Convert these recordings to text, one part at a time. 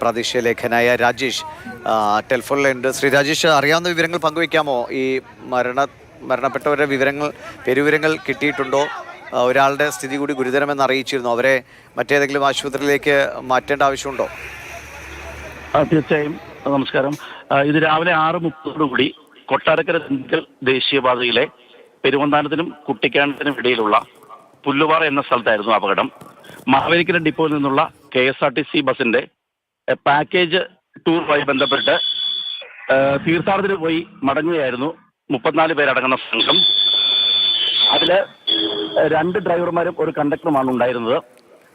പ്രാദേശിക ലേഖനായ രാജേഷ്. ടെലിഫോൺ ടെലിഫോണിലുണ്ട്. ശ്രീ രാജേഷ് അറിയാവുന്ന വിവരങ്ങൾ പങ്കുവയ്ക്കാമോ? ഈ മരണ മരണപ്പെട്ടവരുടെ വിവരങ്ങൾ പെരുവിവരങ്ങൾ കിട്ടിയിട്ടുണ്ടോ? ഒരാളുടെ സ്ഥിതി കൂടി ഗുരുതരമെന്ന് അറിയിച്ചിരുന്നു. അവരെ മറ്റേതെങ്കിലും ആശുപത്രിയിലേക്ക് മാറ്റേണ്ട ആവശ്യമുണ്ടോ? തീർച്ചയായും. നമസ്കാരം. ഇത് രാവിലെ ആറ് മുപ്പതോടുകൂടി കൊട്ടാരക്കര ദേശീയപാതയിലെ പെരുവന്താനത്തിനും കുട്ടിക്കാനത്തിനും ഇടയിലുള്ള പുല്ലുപാറ എന്ന സ്ഥലത്തായിരുന്നു അപകടം. മാവേലിക്കര ഡിപ്പോയിൽ നിന്നുള്ള K S R T C ബസിന്റെ പാക്കേജ് ടൂറുമായി ബന്ധപ്പെട്ട് തീർത്ഥാടനത്തിന് പോയി മടങ്ങുകയായിരുന്നു. മുപ്പത്തിനാല് പേരടങ്ങുന്ന സംഘം. അതിൽ രണ്ട് ഡ്രൈവർമാരും ഒരു കണ്ടക്ടറുമാണ് ഉണ്ടായിരുന്നത്.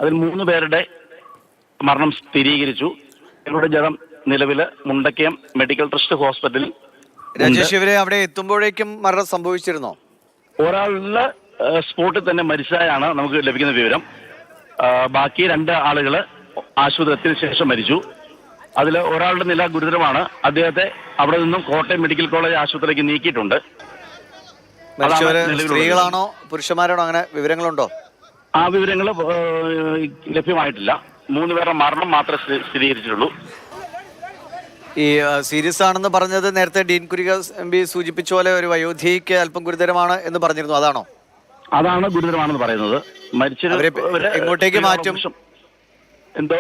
അതിൽ മൂന്ന് പേരുടെ മരണം സ്ഥിരീകരിച്ചു. ഇവരുടെ ജലം നിലവിൽ മുണ്ടക്കയം മെഡിക്കൽ ട്രസ്റ്റ് ഹോസ്പിറ്റലിൽ രാജേഷ് ഇവരെ അവിടെ എത്തുമ്പോഴേക്കും മരണം സംഭവിച്ചിരുന്നോ? ഒരാളുള്ള സ്പോട്ടിൽ തന്നെ മരിച്ചതായാണ് നമുക്ക് ലഭിക്കുന്ന വിവരം. ബാക്കി രണ്ട് ആളുകൾ ആശുപത്രിയിൽ ശേഷം മരിച്ചു. അതിൽ ഒരാളുടെ നില ഗുരുതരമാണ്. അദ്ദേഹത്തെ അവിടെ നിന്നും കോട്ടയം മെഡിക്കൽ കോളേജ് ആശുപത്രിയിലേക്ക് നീക്കിയിട്ടുണ്ട്. സ്ത്രീകളാണോ പുരുഷന്മാരാണോ അങ്ങനെ വിവരങ്ങളുണ്ടോ? ആ വിവരങ്ങൾ ലഭ്യമായിട്ടില്ല. മൂന്ന് പേരുടെ മരണം മാത്രമേ സ്ഥി- സ്ഥിരീകരിച്ചിട്ടുള്ളൂ. ഈ സീരിയസ് ആണെന്ന് പറഞ്ഞത് നേരത്തെ ഡീൻ കുരിക എം പി സൂചിപ്പിച്ച പോലെ ഒരു വയോധിക്ക് അല്പം ഗുരുതരമാണ് എന്ന് പറഞ്ഞിരുന്നു. അതാണോ? അതാണ് ഗുരുതരമാണെന്ന് പറയുന്നത്. മരിച്ചവരെ എങ്ങോട്ടേക്ക് മാറ്റും? എന്തോ?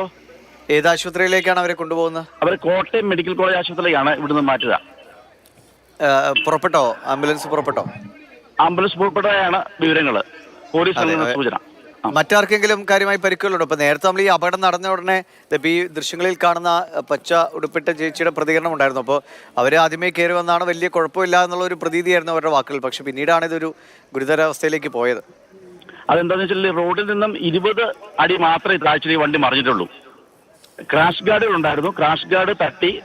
ഏത് ആശുപത്രിയിലേക്കാണ് അവരെ കൊണ്ടുപോകുന്നത്? അവരെ കോട്ടയം മെഡിക്കൽ കോളേജ് ആശുപത്രിയിലേക്കാണ് ഇവിടുന്ന് മാറ്റുക. പുറപ്പെട്ടോ? ആംബുലൻസ് പുറപ്പെട്ടോ? ആംബുലൻസ് പുറപ്പെട്ടതാണ് വിവരങ്ങൾ പോലീസ് നൽകുന്ന സൂചന. മറ്റാർക്കെങ്കിലും കാര്യമായി പരിക്കുകളുണ്ടോ? ഇപ്പൊ നേരത്തെ നമ്മൾ ഈ അപകടം നടന്ന ഉടനെ ഈ ദൃശ്യങ്ങളിൽ കാണുന്ന പച്ച ഉടുപ്പിട്ട ചേച്ചിയുടെ പ്രതികരണം ഉണ്ടായിരുന്നു. അപ്പോൾ അവർ ആദ്യമേ കയറി വന്നാണ് വലിയ കുഴപ്പമില്ല എന്നുള്ള ഒരു പ്രതീതിയായിരുന്നു അവരുടെ വാക്കുകൾ. പക്ഷെ പിന്നീടാണ് ഇതൊരു ഗുരുതരാവസ്ഥയിലേക്ക് പോയത്. അതെന്താന്ന് വെച്ചാൽ റോഡിൽ നിന്നും ഇരുപത് അടി മാത്രമേ താഴ്ചയിൽ വണ്ടി മറിഞ്ഞിട്ടുള്ളൂ. ക്രാഷ് ഗാർഡുകൾ ഉണ്ടായിരുന്നു. ക്രാഷ് ഗാർഡ് തട്ടി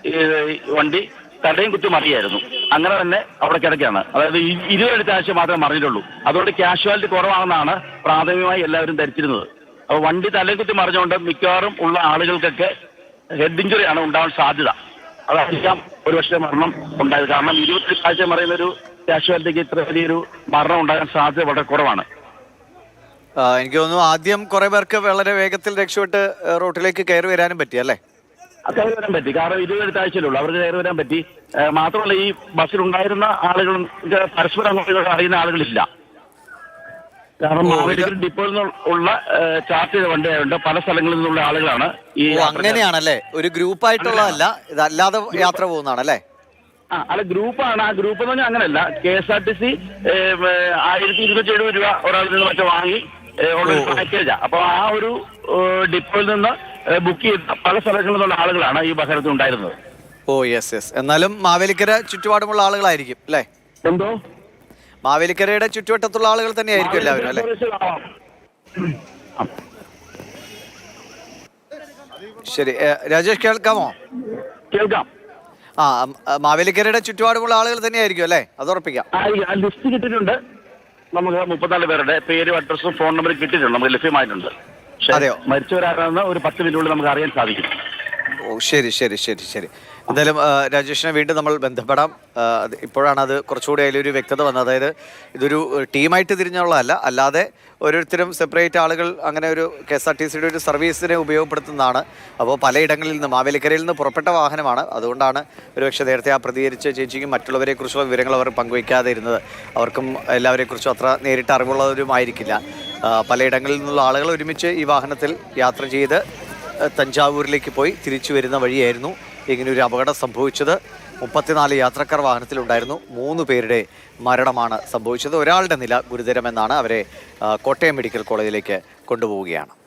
വണ്ടി തടയും കുത്തി മറിയായിരുന്നു. അങ്ങനെ തന്നെ അവിടെ കിടക്കുകയാണ്. അതായത് ഈ ഇരുപത് അടി താഴ്ച മാത്രമേ മറിഞ്ഞിട്ടുള്ളൂ. അതുകൊണ്ട് കാഷ്വാലിറ്റി കുറവാണെന്നാണ് പ്രാഥമികമായി എല്ലാവരും ധരിച്ചിരുന്നത്. അപ്പോൾ വണ്ടി തലയും കുത്തി മറിഞ്ഞുകൊണ്ട് മിക്കവാറും ഉള്ള ആളുകൾക്കൊക്കെ ഹെഡ് ഇഞ്ചുറി ആണ് ഉണ്ടാവാൻ സാധ്യത. അതായിരിക്കാം ഒരുപക്ഷെ മരണം ഉണ്ടായത്. കാരണം ഇരുപത്തി താഴ്ച മറിയുന്ന ഒരു കാഷ്വാലിറ്റിക്ക് ഇത്ര വലിയൊരു മരണം ഉണ്ടാകാൻ സാധ്യത വളരെ കുറവാണ്. എനിക്ക് തോന്നുന്നു ആദ്യം കുറെ പേർക്ക് വളരെ വേഗത്തിൽ രക്ഷപ്പെട്ട് റോട്ടിലേക്ക് കയറി വരാനും പറ്റി അല്ലേ? കയറി വരാൻ പറ്റി. കാരണം ഇരുപത് താഴ്ചയിലുള്ളൂ അവർക്ക് കയറി വരാൻ പറ്റി. മാത്രമല്ല ഈ ബസ്സിലുണ്ടായിരുന്ന ആളുകളും ഇത് പരസ്പരം അങ്ങോട്ടും അറിയുന്ന ആളുകളില്ല. കാരണം മാവേലിക്കൽ ഡിപ്പോയിൽ നിന്നുള്ള ചാർട്ട് ചെയ്ത വണ്ടിയായതുകൊണ്ട് പല സ്ഥലങ്ങളിൽ നിന്നുള്ള ആളുകളാണ് ഈ അങ്ങനെയാണല്ലേ? ഒരു ഗ്രൂപ്പ് ആയിട്ടുള്ളതല്ല ഇതല്ലാതെ യാത്ര പോകുന്നതാണല്ലേ ആ അല്ല ഗ്രൂപ്പാണ്. ആ ഗ്രൂപ്പ് എന്ന് പറഞ്ഞാൽ അങ്ങനെയല്ല. K S R T C ആയിരത്തി ഇരുന്നൂറ്റി എഴുപത് രൂപ ഒരാളിൽ നിന്ന് മറ്റോ വാങ്ങി ഏഹ് ഉള്ള ഒരു ഓ, ഓ. പാക്കേജാ അപ്പൊ ആ ഒരു ഡിപ്പോയിൽ നിന്ന് ബുക്ക് ചെയ്ത പല സ്ഥലങ്ങളിൽ നിന്നുള്ള ആളുകളാണ് ഈ ബഹരത്തിൽ ഉണ്ടായിരുന്നത്. ഓ യെസ് യെസ് എന്നാലും മാവേലിക്കര ചുറ്റുപാടുമുള്ള ആളുകളായിരിക്കും അല്ലേ? എന്തോ? മാവേലിക്കരയുടെ ചുറ്റുവട്ടത്തുള്ള ആളുകൾ തന്നെയായിരിക്കും എല്ലാവരും അല്ലേ? ശരി രാജേഷ് കേൾക്കാമോ? കേൾക്കാം. ആ മാവേലിക്കരയുടെ ചുറ്റുപാടുമുള്ള ആളുകൾ തന്നെയായിരിക്കും അല്ലേ? അത് ഉറപ്പിക്കാം. ലിസ്റ്റ് കിട്ടിയിട്ടുണ്ട്. നമുക്ക് മുപ്പത്തിനാല് പേരുടെ പേരും അഡ്രസ്സും ഫോൺ നമ്പറും കിട്ടിയിട്ടുണ്ട് നമുക്ക് ലഭ്യമായിട്ടുണ്ട് പക്ഷേ അതെയോ? മരിച്ചവരാരാണെന്ന് ഒരു പത്ത് മിനിറ്റുള്ളിൽ നമുക്ക് അറിയാൻ സാധിക്കും ഓ ശരി ശരി ശരി ശരി. എന്തായാലും രാജേഷിനെ വീണ്ടും നമ്മൾ ബന്ധപ്പെടാം. ഇപ്പോഴാണ് അത് കുറച്ചുകൂടി അതിലൊരു വ്യക്തത വന്നത്. അതായത് ഇതൊരു ടീമായിട്ട് തിരിഞ്ഞുള്ളതല്ല. അല്ലാതെ ഓരോരുത്തരും സെപ്പറേറ്റ് ആളുകൾ അങ്ങനെ ഒരു കെ എസ് ആർ ടി സിയുടെ ഒരു സർവീസിനെ ഉപയോഗപ്പെടുത്തുന്നതാണ്. അപ്പോൾ പലയിടങ്ങളിൽ നിന്ന് മാവേലിക്കരയിൽ നിന്ന് പുറപ്പെട്ട വാഹനമാണ്. അതുകൊണ്ടാണ് ഒരുപക്ഷെ നേരത്തെ ആ പ്രതികരിച്ച ചേച്ചിക്കും മറ്റുള്ളവരെക്കുറിച്ചുള്ള വിവരങ്ങൾ അവർ പങ്കുവയ്ക്കാതെ ഇരുന്നത്. അവർക്കും എല്ലാവരെക്കുറിച്ചും അത്ര നേരിട്ട് അറിവുള്ളവരുമായിരിക്കില്ല പലയിടങ്ങളിൽ നിന്നുള്ള ആളുകൾ ഒരുമിച്ച് ഈ വാഹനത്തിൽ യാത്ര ചെയ്ത് തഞ്ചാവൂരിലേക്ക് പോയി തിരിച്ചു വരുന്ന വഴിയായിരുന്നു ഇങ്ങനെ ഒരു അപകടം സംഭവിച്ചത്. മുപ്പത്തിനാല് യാത്രക്കാർ വാഹനത്തിലുണ്ടായിരുന്നു. മൂന്ന് പേരുടെ മരണമാണ് സംഭവിച്ചത്. ഒരാളുടെ നില ഗുരുതരമെന്നാണ് അവരെ കോട്ടയം മെഡിക്കൽ കോളേജിലേക്ക് കൊണ്ടുപോവുകയാണ്.